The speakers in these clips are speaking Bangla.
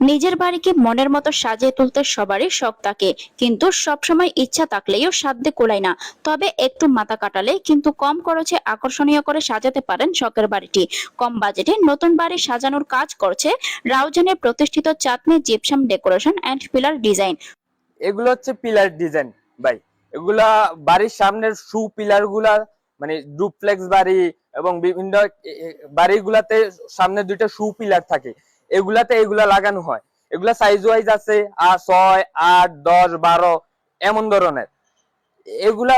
নিজের বাড়িকে মনের মতো সাজিয়ে তুলতে সবারই শখ থাকে। কিন্তু সবসময় ইচ্ছা থাকলেও সাধ্যে কোলায় না। তবে একটু মাথা কাটালে কিন্তু কম খরচে আকর্ষণীয় করে সাজাতে পারেন শখের বাড়িটি। কম বাজেটে নতুন বাড়ি সাজানোর কাজ করছে রাউজানের প্রতিষ্ঠিত Chandni gypsum decoration and pillar design. এগুলো হচ্ছে পিলার ডিজাইন, ভাই। এগুলা বাড়ির সামনের সু পিলারগুলা মানে ডুপ্লেক্স বাড়ি এবং বিভিন্ন বাড়িগুলাতে সামনে দুইটা সু পিলার থাকে। এগুলাতে এগুলা লাগানো হয়। এগুলা সাইজ ওয়াইজ আছে আর ছয় আট দশ বারো এমন ধরনের। এগুলা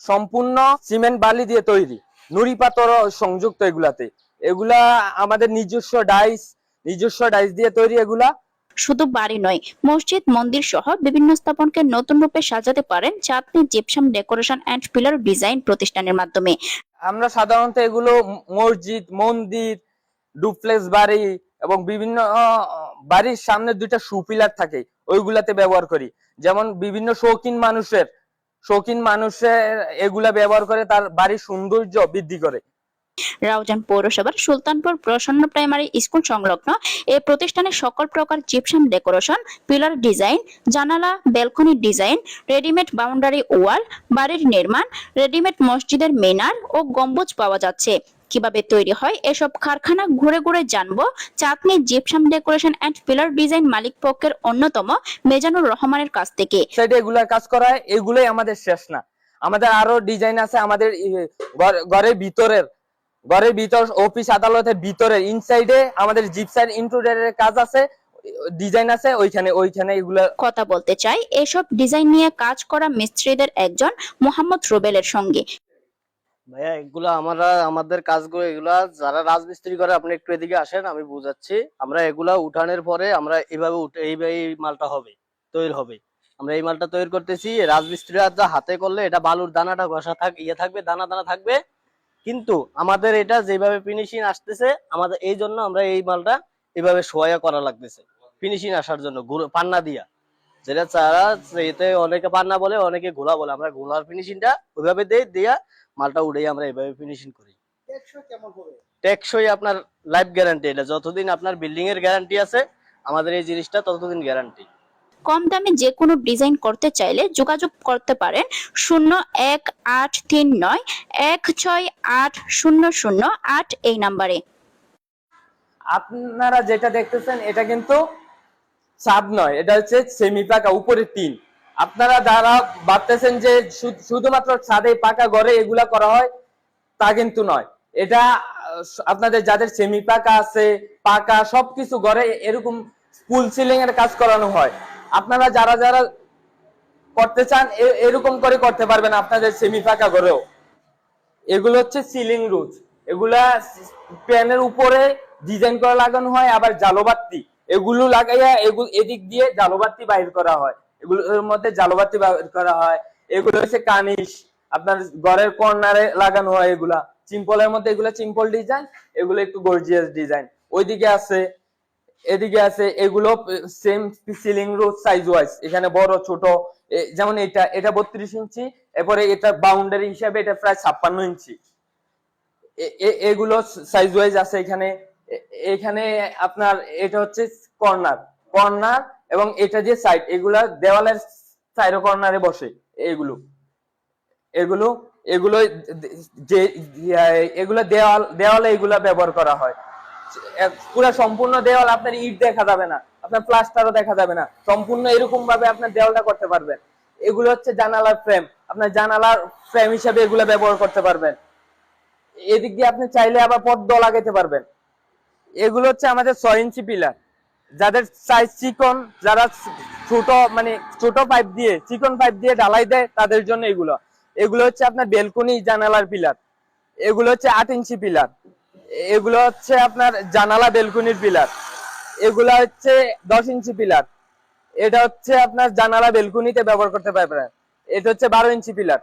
সম্পূর্ণ সিমেন্ট বালি দিয়ে তৈরি। নুড়ি পাথর সংযুক্ত এগুলাতে। এগুলা আমাদের নিজস্ব ডাইস নিজস্ব ডাইস দিয়ে তৈরি এগুলা। শুধু বাড়ি নয় মসজিদ মন্দির সহ বিভিন্ন স্থাপনকে নতুন রূপে সাজাতে পারেন Chandni gypsum decoration and pillar design প্রতিষ্ঠানের মাধ্যমে। আমরা সাধারণত এগুলো মসজিদ মন্দির ডুপ্লেক্স বাড়ি এবং বিভিন্ন বাড়ির সামনে দুইটা সুপিলার থাকে, ওইগুলাতে ব্যবহার করি। যেমন বিভিন্ন শৌখিন মানুষের শৌখিন মানুষের এগুলা ব্যবহার করে তার বাড়ির সৌন্দর্য বৃদ্ধি করে। রাউজান পৌরসভার সুলতানপুর প্রসন্ন প্রাইমারি স্কুল সংলগ্ন এই প্রতিষ্ঠানে সকল প্রকার জিপসাম ডেকোরেশন পিলার ডিজাইন জানালা balcony design readymade boundary wall বাড়ির নির্মাণ রেডিমেড মসজিদের মিনার ও গম্বুজ পাওয়া যাচ্ছে। কীভাবে তৈরি হয়? এসব কারখানা ঘুরে ঘুরে জানব। Chandni gypsum decoration and pillar design মালিক পক্ষের অন্যতম মেজানুর রহমানের কাছ থেকে। সাইডে এগুলার কাজ করা হয় এগুলোই আমাদের শেষ না। আমাদের আরও ডিজাইন আছে আমাদের ঘরের ভিতরের। ঘরের ভিতর অফিস আদালতের ভিতরে ইনসাইডে আমাদের জিপসাইড ইন্টুরিয়ারের কাজ আছে ডিজাইন আছে ওইখানে ওইখানে এগুলা। কথা বলতে চাই এসব ডিজাইন নিয়ে কাজ করা মিস্ত্রিদের একজন মোহাম্মদ রুবেলের সঙ্গে। ভাইয়া, এগুলা আমরা, আমাদের কাজগুলো এগুলা, যারা রাজমিস্ত্রি করে, আপনি একটু এদিকে আসেন, আমি বুঝাচ্ছি। আমরা এগুলা উঠানোর পরে আমরা এইভাবে এইভাবে এই মালটা হবে, তৈরি হবে। আমরা এই মালটা তৈরি করতেছি, রাজমিস্ত্রিরা যা হাতে করলে, এটা বালুর দানাটা ঘষা থাক ইয়ে থাকবে, দানা দানা থাকবে। কিন্তু আমাদের এটা যেভাবে ফিনিশিং আসতেছে, আমাদের, এই জন্য আমরা এই মালটা এভাবে সোয়া করা লাগতেছে। ফিনিশিং আসার জন্য পান্না দিয়া। যেটা চারা এতে অনেকে পান্না বলে অনেকে ঘোলা বলে। আমরা ঘোলার ফিনিশিংটা ওইভাবে দেই দিয়া মালটা উড়েই আমরা এভাবে ফিনিশিং করি। টেকসই আপনার লাইফ গ্যারান্টি এটা যতদিন আপনার বিল্ডিং এর গ্যারান্টি আছে আমাদের এই জিনিসটা ততদিন গ্যারান্টি কম দামে যে কোনো ডিজাইন করতে চাইলে যোগাযোগ করতে পারেন শূন্য এক আট তিন নয় এক ছয় আট শূন্য শূন্য আট এই নাম্বারে আপনারা যেটা দেখতেছেন এটা কিন্তু ছাদ নয়, এটা হচ্ছে সেমি পাকা, উপরে টিন আপনারা যারা ভাবতেছেন যে শুধুমাত্র ছাদে পাকা ঘরে এগুলা করা হয়, তা কিন্তু নয়। এটা, আপনাদের যাদের সেমি পাকা আছে, পাকা সবকিছু ঘরে এরকম ফুল সিলিং এর কাজ করানো হয়, আপনারা যারা যারা করতে চান এরকম করে করতে পারবেন আপনাদের সেমি পাকা ঘরেও। এগুলো হচ্ছে সিলিং রুজ এগুলা প্যানের উপরে ডিজাইন করা লাগানো হয়, আবার জালোবাতি এগুলো লাগাইয়া এগুলো এদিক দিয়ে জালোবাতি বাইর করা হয়। এগুলোর মধ্যে জালোবাতি বাইর করা হয়। এগুলো হচ্ছে কানিশ। আপনার ঘরের কর্নারে লাগানো হয় এগুলা। সিম্পলের মধ্যে এগুলা সিম্পল ডিজাইন এগুলো একটু গর্জিয়াস ডিজাইন ওইদিকে আছে, এদিকে আছে, এগুলো same ceiling rod size wise এখানে বড়, ছোট যেমন এটা এটা বত্রিশ ইঞ্চি, এরপরে এটা বাউন্ডারি হিসাবে এটা প্রায় ছাপ্পান্ন ইঞ্চি। এগুলো সাইজ ওয়াইজ আছে এখানে। এখানে আপনার এটা হচ্ছে কর্নার কর্নার এবং এটা যে সাইড এগুলা দেওয়ালের সাইড কর্নারে বসে, এগুলো। এগুলো এগুলো যে, এগুলো দেওয়াল, দেওয়ালে এগুলা ব্যবহার করা হয়। পুরো সম্পূর্ণ দেওয়াল আপনার ইট দেখা যাবে না, আপনার প্লাস্টারও দেখা যাবে না, সম্পূর্ণ এরকম ভাবে আপনার দেওয়ালটা করতে পারবেন। এগুলো হচ্ছে জানালার ফ্রেম আপনার জানালার ফ্রেম হিসাবে এগুলো ব্যবহার করতে পারবেন। এদিক দিয়ে আপনি চাইলে আবার পদ্ম লাগাইতে পারবেন। এগুলো হচ্ছে আমাদের ছয় ইঞ্চি পিলার। যাদের সাইজ চিকন, যারা ছোট মানে ছোট পাইপ দিয়ে, চিকন পাইপ দিয়ে ঢালাই দেয়, তাদের জন্য এগুলো। এগুলো হচ্ছে আপনার বেলকনি জানালার পিলার। এগুলো হচ্ছে আট ইঞ্চি পিলার। এগুলো হচ্ছে আপনার জানালা বেলকনির পিলার। এগুলো হচ্ছে দশ ইঞ্চি পিলার। এটা হচ্ছে আপনার জানালা বেলকনিতে ব্যবহার করতে পারবেন। এটা হচ্ছে বারো ইঞ্চি পিলার।